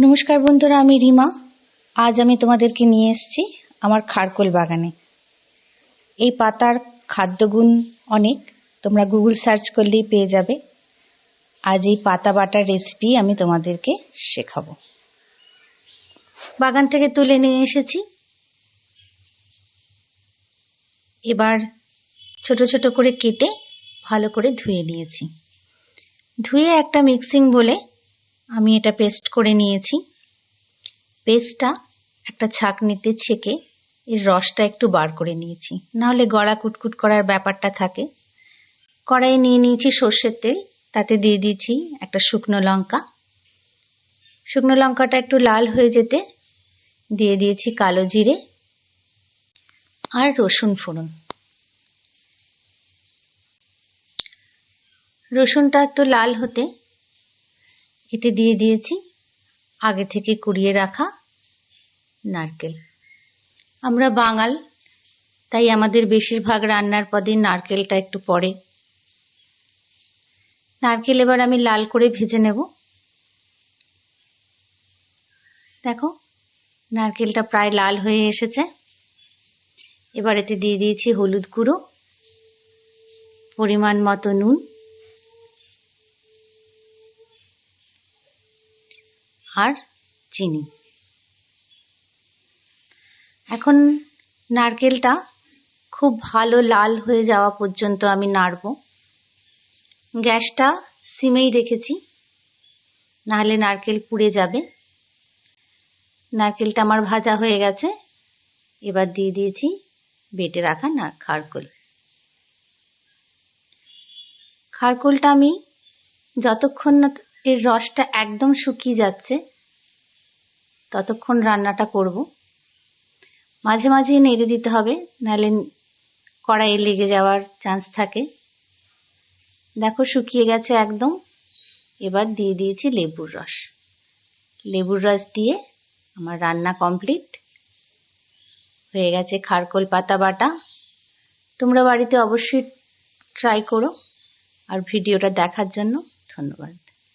নমস্কার বন্ধুরা, আমি রিমা। আজ আমি তোমাদেরকে নিয়ে এসেছি আমার খারকোল বাগানে। এই পাতার খাদ্যগুণ অনেক, তোমরা গুগল সার্চ করলেই পেয়ে যাবে। আজ এই পাতা বাটার রেসিপি আমি তোমাদেরকে শেখাবো। বাগান থেকে তুলে নিয়ে এসেছি। এবার ছোট ছোট করে কেটে ভালো করে ধুয়ে নিয়েছি। ধুয়ে একটা মিক্সিং বলে আমি এটা পেস্ট করে নিয়েছি। পেস্টটা একটা ছাঁকনিতে ছেঁকে এর রসটা একটু বার করে নিয়েছি। নাহলে গড়া কুটকুট করার ব্যাপারটা থাকে। কড়াইয়ে নিয়ে নিয়েছি সর্ষের তেল, তাতে দিয়ে দিয়েছি একটা শুকনো লঙ্কা। শুকনো লঙ্কাটা একটু লাল হয়ে যেতে দিয়ে দিয়েছি কালো জিরে আর রসুন ফোড়ন। রসুনটা একটু লাল হতে এতে দিয়ে দিয়েছি। আগে থেকে কুড়িয়ে রাখা নারকেল। আমরা বাঙাল, তাই আমাদের বেশিরভাগ রান্নার পদে নারকেলটা একটু পড়ে। নারকেল এবার আমি লাল করে ভেজে নেব। দেখো, নারকেলটা প্রায় লাল হয়ে এসেছে। এবার এতে দিয়ে দিয়েছি হলুদ গুঁড়ো, পরিমাণ মতো নুন। আর চিনি। এখন নারকেলটা খুব ভালো লাল হয়ে যাওয়া পর্যন্ত আমি নাড়ব। গ্যাসটা সিমেই রেখেছি, নাহলে নারকেল পুড়ে যাবে। নারকেলটা আমার ভাজা হয়ে গেছে, এবার দিয়ে দিয়েছি বেটে রাখা না, খারকোল। খারকোলটা আমি যতক্ষণ না এর রসটা একদম শুকিয়ে যাচ্ছে, ততক্ষণ রান্নাটা করব। মাঝে মাঝে নেড়ে দিতে হবে, নাহলে কড়াইয়ে লেগে যাওয়ার চান্স থাকে। দেখো শুকিয়ে গেছে একদম। এবার দিয়ে দিয়েছি লেবুর রস। লেবুর রস দিয়ে আমার রান্না কমপ্লিট হয়ে গেছে খারকোল পাতা বাটা। তোমরা বাড়িতে অবশ্যই ট্রাই করো। আর ভিডিওটা দেখার জন্য ধন্যবাদ।